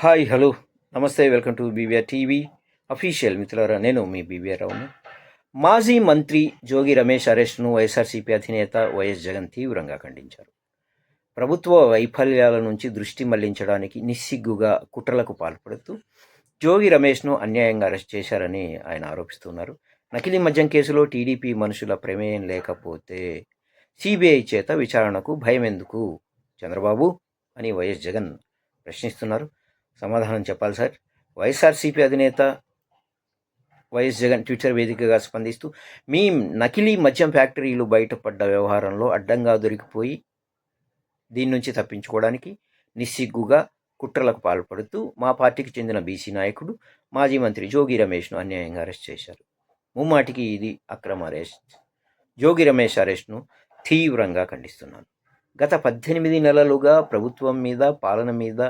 Hi hello. నమస్తే welcome to BVR TV official మిత్రులారా నేను మీ బీవీఆర్ రావును మాజీ మంత్రి జోగి రమేష్ అరెస్ట్ను వైఎస్ఆర్సీపీ అధినేత వైఎస్ జగన్ తీవ్రంగా ఖండించారు. ప్రభుత్వ వైఫల్యాల నుంచి దృష్టి మళ్ళించడానికి నిస్సిగ్గుగా కుట్రలకు పాల్పడుతూ జోగి రమేష్ను అన్యాయంగా అరెస్ట్ చేశారని ఆయన ఆరోపిస్తున్నారు. నకిలీ మద్యం కేసులో టీడీపీ మనుషుల ప్రమేయం లేకపోతే సిబిఐ చేత విచారణకు భయం ఎందుకు చంద్రబాబు అని వైఎస్ జగన్ ప్రశ్నిస్తున్నారు. సమాధానం చెప్పాలి సార్. వైఎస్ఆర్సీపీ అధినేత వైఎస్ జగన్ ట్విట్టర్ వేదికగా స్పందిస్తూ మీ నకిలీ మద్యం ఫ్యాక్టరీలు బయటపడ్డ వ్యవహారంలో అడ్డంగా దొరికిపోయి దీని నుంచి తప్పించుకోవడానికి నిస్సిగ్గుగా కుట్రలకు పాల్పడుతూ మా పార్టీకి చెందిన బీసీ నాయకుడు మాజీ మంత్రి జోగి రమేష్ను అన్యాయంగా అరెస్ట్ చేశారు. ముమ్మాటికి ఇది అక్రమ అరెస్ట్. జోగి రమేష్ అరెస్ట్ను తీవ్రంగా ఖండిస్తున్నాను. గత పద్దెనిమిది నెలలుగా ప్రభుత్వం మీద పాలన మీద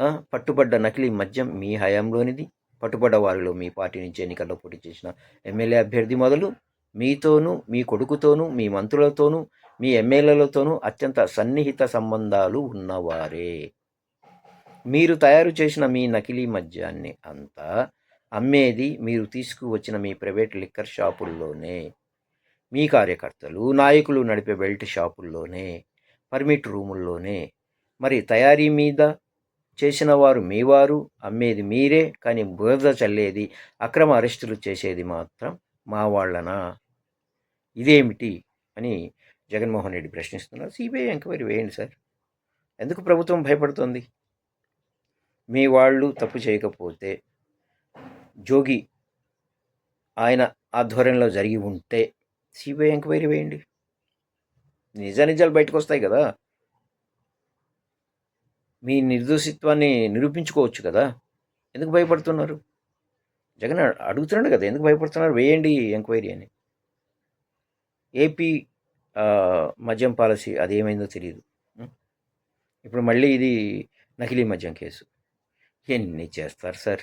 పట్టుబడ్డ నకిలీ మద్యం మీ హయాంలోనిది. పట్టుబడ్డ వారిలో మీ పార్టీ నుంచి ఎన్నికల్లో పోటీ చేసిన ఎమ్మెల్యే అభ్యర్థి మొదలు మీతోనూ మీ కొడుకుతోనూ మీ మంత్రులతోనూ మీ ఎమ్మెల్యేలతోనూ అత్యంత సన్నిహిత సంబంధాలు ఉన్నవారే. మీరు తయారు చేసిన మీ నకిలీ మద్యాన్ని అంతా అమ్మేది మీరు తీసుకువచ్చిన మీ ప్రైవేట్ లిక్కర్ షాపుల్లోనే. మీ కార్యకర్తలు నాయకులు నడిపే బెల్ట్ షాపుల్లోనే పర్మిట్ రూముల్లోనే. మరి తయారీ మీద చేసిన వారు మీవారు అమ్మేది మీరే కానీ బురద చల్లేది అక్రమ అరెస్టులు చేసేది మాత్రం మా వాళ్ళనా? ఇదేమిటి అని జగన్మోహన్ రెడ్డి ప్రశ్నిస్తున్నారు. సిబిఐ ఎంక్వైరీ వేయండి సార్. ఎందుకు ప్రభుత్వం భయపడుతోంది? మీ వాళ్ళు తప్పు చేయకపోతే జోగి ఆయన ఆధ్వర్యంలో జరిగి ఉంటే సిబిఐ ఎంక్వైరీ వేయండి. నిజ నిజాలు బయటకు వస్తాయి కదా. మీ నిర్దోషిత్వాన్ని నిరూపించుకోవచ్చు కదా? ఎందుకు భయపడుతున్నారు? జగన్ అడుగుతున్నాడు కదా ఎందుకు భయపడుతున్నారు? వేయండి ఎంక్వైరీ అని. ఏపీ మద్యం పాలసీ అదేమైందో తెలియదు ఇప్పుడు మళ్ళీ ఇది నకిలీ మద్యం కేసు. ఎన్ని చేస్తారు సార్?